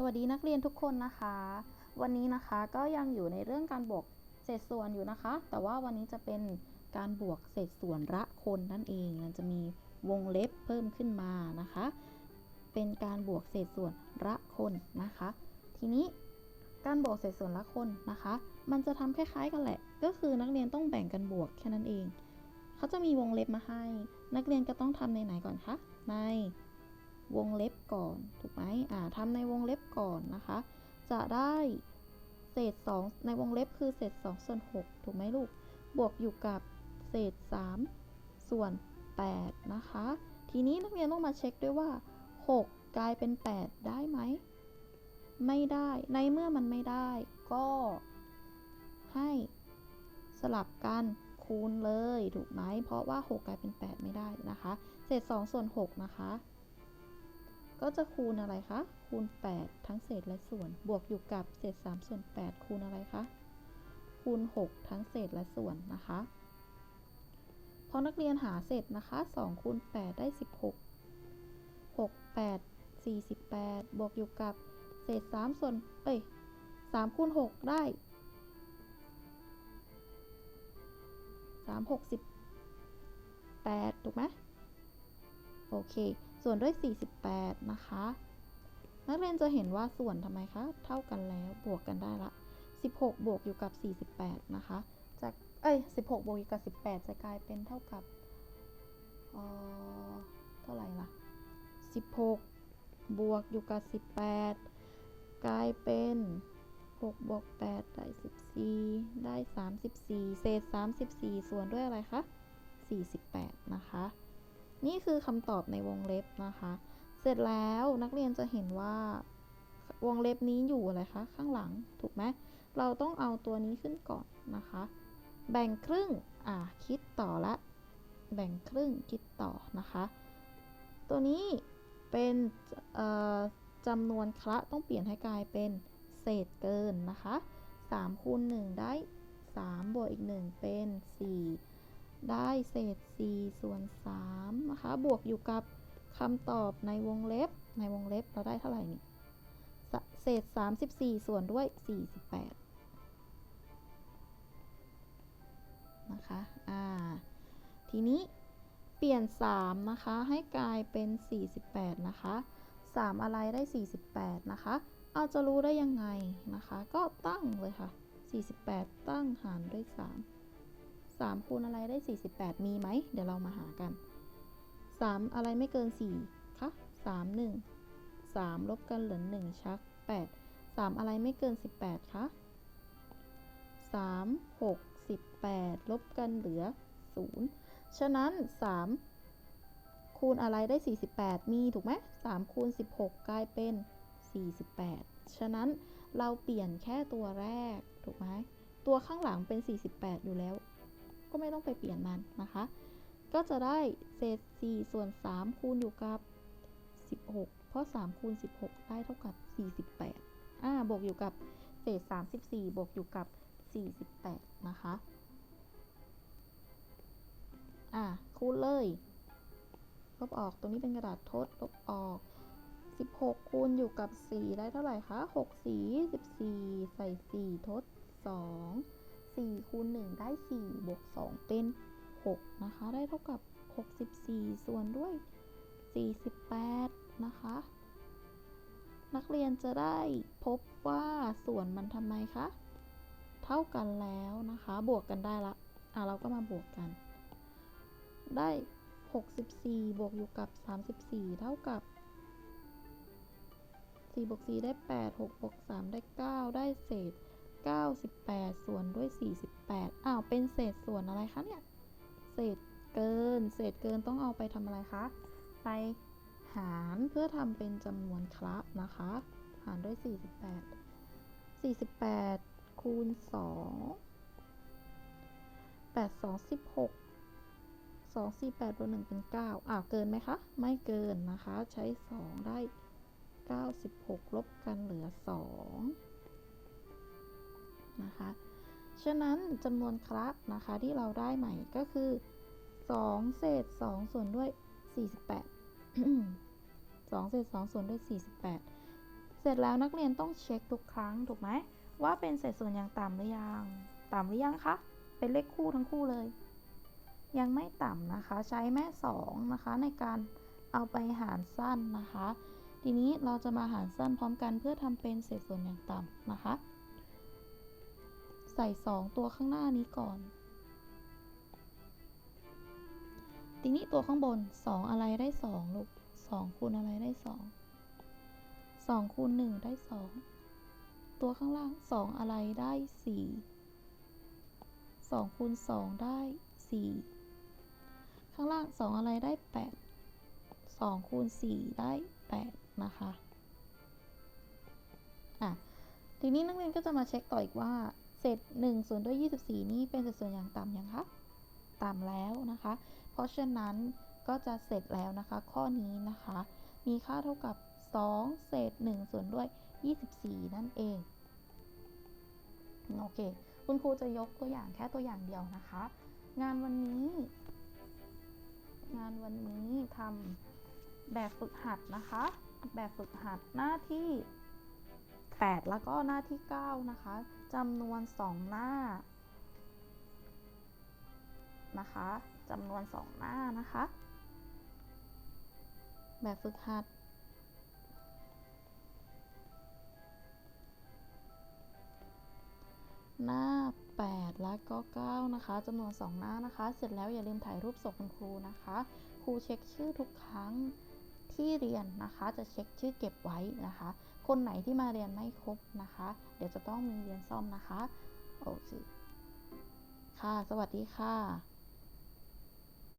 สวัสดีนักเรียนทุกคนนะคะ วันนี้นะคะก็ยังอยู่ในเรื่องการบวกเศษส่วนอยู่นะคะ แต่ว่าวันนี้จะเป็นการบวกเศษส่วนละคนนั่นเองมันจะมีวงเล็บเพิ่มขึ้นมานะคะ เป็นการบวกเศษส่วนละคนนะคะ ทีนี้การบวกเศษส่วนละคนนะคะ มันจะทำคล้ายๆกันแหละ ก็คือนักเรียนต้องแบ่งกันบวกแค่นั้นเอง เขาจะมีวงเล็บมาให้ นักเรียนก็ต้องทำในไหนก่อนคะใน วงเล็บก่อน ถูกไหมอ่าทำในวงเล็บก่อนนะคะ จะได้เศษ 2 ในวงเล็บคือเศษ2ส่วน6ถูกไหมลูก บวกอยู่กับเศษ 3 ส่วน 8 นะคะ ทีนี้นักเรียนต้องมาเช็คด้วยว่า 6 กลายเป็น 8 ได้ไหม ไม่ได้ ในเมื่อมันไม่ได้ ก็ ให้สลับกันคูณเลย ถูกไหม เพราะว่า 6 กลายเป็น 8 ไม่ได้นะคะ เศษ 2 ส่วน 6 นะคะ ก็จะคูณอะไรคะ คูณ 8 ทั้งเศษและส่วน บวกอยู่กับเศษ 3 ส่วน 8 คูณอะไรคะ คูณ 6 ทั้งเศษและส่วนนะคะ พอนักเรียนหาเสร็จนะคะ 2 คูณ 8 ได้ 16 6 8 48 บวกอยู่กับเศษ 3 ส่วน เอ้ย3คูณ 6 ได้ 3 6 8 ถูกไหมโอเค ส่วนด้วย 48 นะคะ นักเรียนจะเห็นว่าส่วนทำไมคะ เท่ากันแล้วบวกกันได้ละ 16 บวกอยู่กับ 48 นะคะจะเอ้ย 16 บวกอยู่กับ 18 จะกลายเป็นเท่ากับเอ่อเท่าไหร่ล่ะ 16 บวกอยู่กับ 18 กลายเป็น6บวก8ได้ 14 ได้ 34 เศษ 34 ส่วนด้วยอะไรคะ 48 นะคะ นี่คือคำตอบในวงเล็บนะคะ เสร็จแล้วนักเรียนจะเห็นว่าวงเล็บนี้อยู่อะไรคะข้างหลังถูกไหมเราต้องเอาตัวนี้ขึ้นก่อนนะคะ แบ่งครึ่งอ่าคิดต่อละ แบ่งครึ่งคิดต่อนะคะ ตัวนี้เป็นจำนวนคละต้องเปลี่ยนให้กลายเป็นเศษเกินนะคะ3คูณ1ได้3บวกอีก 1 เป็น 4 ได้เศษ 4 ส่วน3นะคะ บวกอยู่กับคำตอบในวงเล็บ ในวงเล็บเราได้เท่าไหร่นี่ เศษ 34 ส่วนด้วย 48 นะคะ อ่า ทีนี้เปลี่ยน 3 นะคะ ให้กลายเป็น 48 นะคะ 3 อะไรได้ 48 นะคะ เอาจะรู้ได้ยังไงนะคะ ก็ตั้งเลยค่ะ 48 ตั้งหารด้วย 3 3คูณอะไรได้ 48 มีไหม เดี๋ยวเรามาหากัน 3 อะไรไม่เกิน 4 คะ3 1 3 ลบกันเหลือ 1 ชัก 8 3 อะไรไม่เกิน 18 คะ 3 6 18 ลบกันเหลือ 0 ฉะนั้น 3 คูณอะไรได้ 48 มีถูกไหม3คูณ 16 กลายเป็น 48 ฉะนั้นเราเปลี่ยนแค่ตัวแรก ถูกไหม ตัวข้างหลังเป็น 48 อยู่แล้ว ก็ไม่ต้องไปเปลี่ยนมันนะคะ ก็จะได้เศษ 4 ส่วน 3 คูณอยู่กับ 16 เพราะ 3 คูณ 16 ได้เท่ากับ 48อ่าบวกอยู่กับเศษ 34 บวกอยู่กับ 48 นะคะ อ่าคูณเลย ลบออก ตรงนี้เป็นกระดาษทด ลบออก 16 คูณอยู่กับ 4 ได้เท่าไหร่คะ 6 4 14 ใส่ 4 ทด 2 4คูณ1ได้4บวก2เป็น 6 นะคะ ได้เท่ากับ 64 ส่วนด้วย 48 นะคะ นักเรียนจะได้พบว่าส่วนมันทำไมคะ เท่ากันแล้วนะคะ บวกกันได้ละ อะ เราก็มาบวกกัน ได้ 64 บวกอยู่กับ 34 เท่ากับ4บวก4ได้ 8 6บวก3ได้ 9 ได้เศษ 98 ส่วนด้วย 48 อ้าว เป็นเศษส่วนอะไรคะเนี่ย เศษเกิน เศษเกินต้องเอาไปทำอะไรคะ ไปหารเพื่อทำเป็นจำนวนคละนะคะ หารด้วย 48 48 คูณ 2 8 2 16 2 4 8บวก1เป็น 9 อ้าว เกินไหมคะ ไม่เกินนะคะ ใช้ 2 ได้ 96 ลบกันเหลือ 2 นะคะ ฉะนั้นจำนวนคละนะคะที่เราได้ใหม่ก็คือ 2 เศษ 2 ส่วนด้วย 48 2เศษ2ส่วนด้วย 48 เสร็จแล้วนักเรียนต้องเช็คทุกครั้งถูกไหมว่าเป็นเศษส่วนอย่างต่ำหรือยังต่ำหรือยังคะเป็นเลขคู่ทั้งคู่เลย ยังไม่ต่ำนะคะใช้แม่สองนะคะในการเอาไปหารสั้นนะคะ ทีนี้เราจะมาหารสั้นพร้อมกันเพื่อทำเป็นเศษส่วนอย่างต่ำนะคะ ใส่2ตัวข้างหน้านี้ก่อน ทีนี้ตัวข้างบน2องอะไรได้2ลูก2คูณอะไรได้2 2คูณ1ได้2ตัวข้างล่าง2องอะไรได้4 2คูณ2ได้4ข้างล่าง2องอะไรได้8 2คูณ4ได้8นะคะ อะ ทีนี้นักเรียนก็จะมาเช็คต่ออีกว่า เศษ1ส่วนด้วย 24 นี่เป็นเศษส่วนอย่างต่ำยังคะต่ำแล้วนะคะ เพราะฉะนั้นก็จะเสร็จแล้วนะคะ ข้อนี้นะคะ มีค่าเท่ากับ 2 เศษ 1 ส่วนด้วย 24 นั่นเองโอเค คุณครูจะยกตัวอย่างแค่ตัวอย่างเดียวนะคะ งานวันนี้ งานวันนี้ทำแบบฝึกหัดนะคะ แบบฝึกหัดหน้าที่ 8 แล้วก็หน้าที่ 9 นะคะจำนวน 2 หน้านะคะจำนวน 2 หน้านะคะ แบบฝึกหัด หน้า 8 และก็ 9 นะคะจำนวน 2 หน้านะคะ เสร็จแล้วอย่าลืมถ่ายรูปส่งคุณครูนะคะ ครูเช็คชื่อทุกครั้งที่เรียนนะคะ จะเช็คชื่อเก็บไว้นะคะ คนไหนที่มาเรียนไม่ครบนะคะ เดี๋ยวจะต้องมีเรียนซ่อมนะคะ โอเค ค่ะ สวัสดีค่ะ